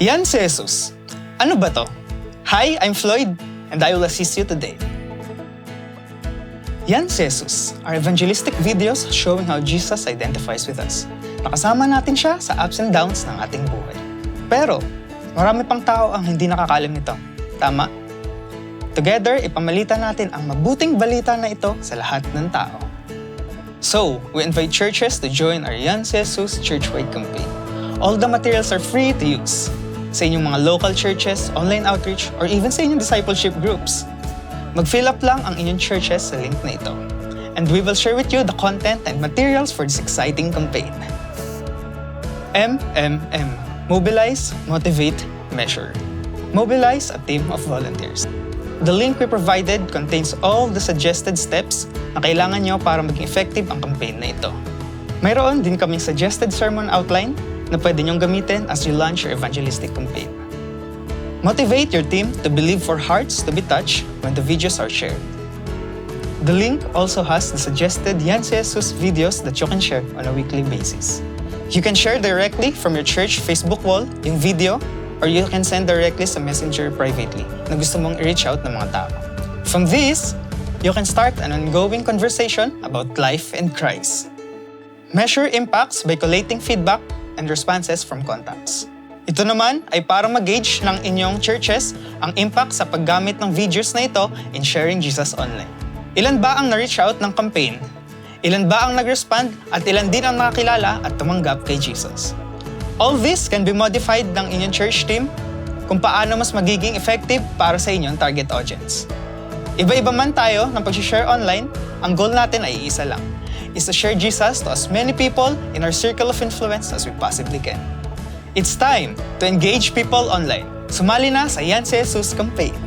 Yan si Jesus. Ano ba to? Hi, I'm Floyd, and I will assist you today. Yan si Jesus, our evangelistic videos showing how Jesus identifies with us. Nakasama natin siya sa ups and downs ng ating buhay. Pero, marami pang tao ang hindi nakakalam nito. Tama? Together, ipamalitan natin ang mabuting balita na ito sa lahat ng tao. So, we invite churches to join our Yan Jesus churchwide campaign. All the materials are free to use sa inyong mga local churches, online outreach, or even sa inyong discipleship groups. Mag-fill up lang ang inyong churches sa link na ito. And we will share with you the content and materials for this exciting campaign. MMM. Mobilize, Motivate, Measure. Mobilize a team of volunteers. The link we provided contains all the suggested steps na kailangan nyo para maging effective ang campaign na ito. Mayroon din kaming suggested sermon outline na pwede nyong gamitin as you launch your evangelistic campaign. Motivate your team to believe for hearts to be touched when the videos are shared. The link also has the suggested Yan Jesus videos that you can share on a weekly basis. You can share directly from your church Facebook wall yung video or you can send directly sa messenger privately na gusto mong i-reach out ng mga tao. From this, you can start an ongoing conversation about life and Christ. Measure impacts by collating feedback and responses from contacts. Ito naman ay para mag-gauge ng inyong churches ang impact sa paggamit ng videos na ito in sharing Jesus online. Ilan ba ang na-reach out ng campaign? Ilan ba ang nag-respond at ilan din ang nakakilala at tumanggap kay Jesus? All this can be modified ng inyong church team kung paano mas magiging effective para sa inyong target audience. Iba-iba man tayo ng pag-share online, ang goal natin ay isa lang, is to share Jesus to as many people in our circle of influence as we possibly can. It's time to engage people online. Sumali na sa Yan si Jesus campaign.